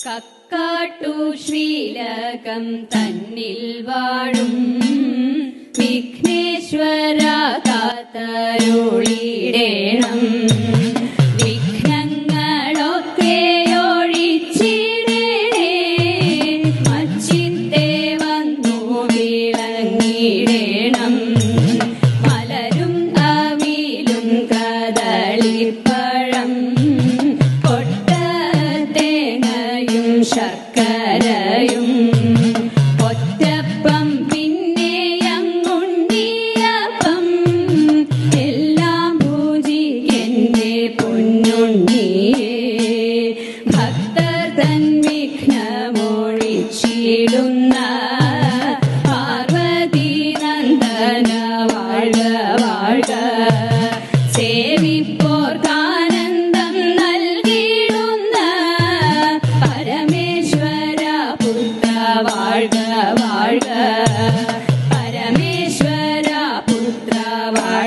കക്കാട്ടു ശ്രീലകം തന്നിൽ വാഴും വിഘ്നേശ്വര പറയും. ഒറ്റപ്പം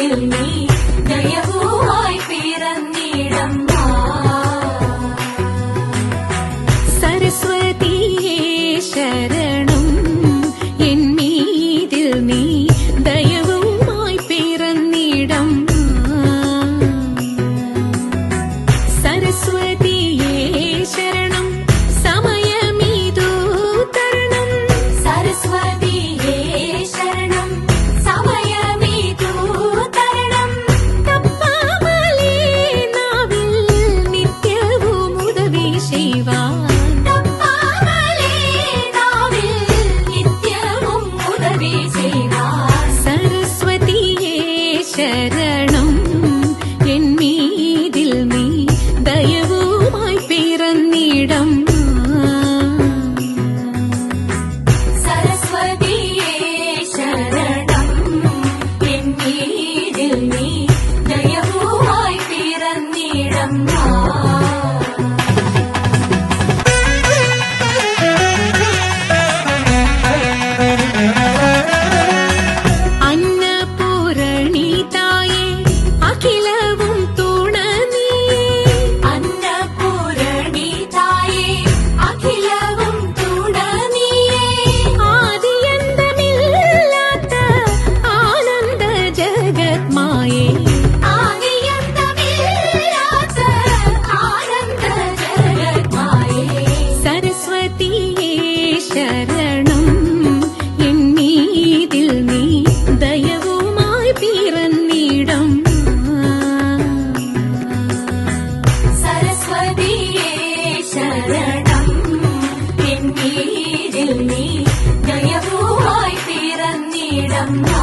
kill me. செய்வார் நித்தியமும் உதவி செய்வார் சரஸ்வதியே சர no.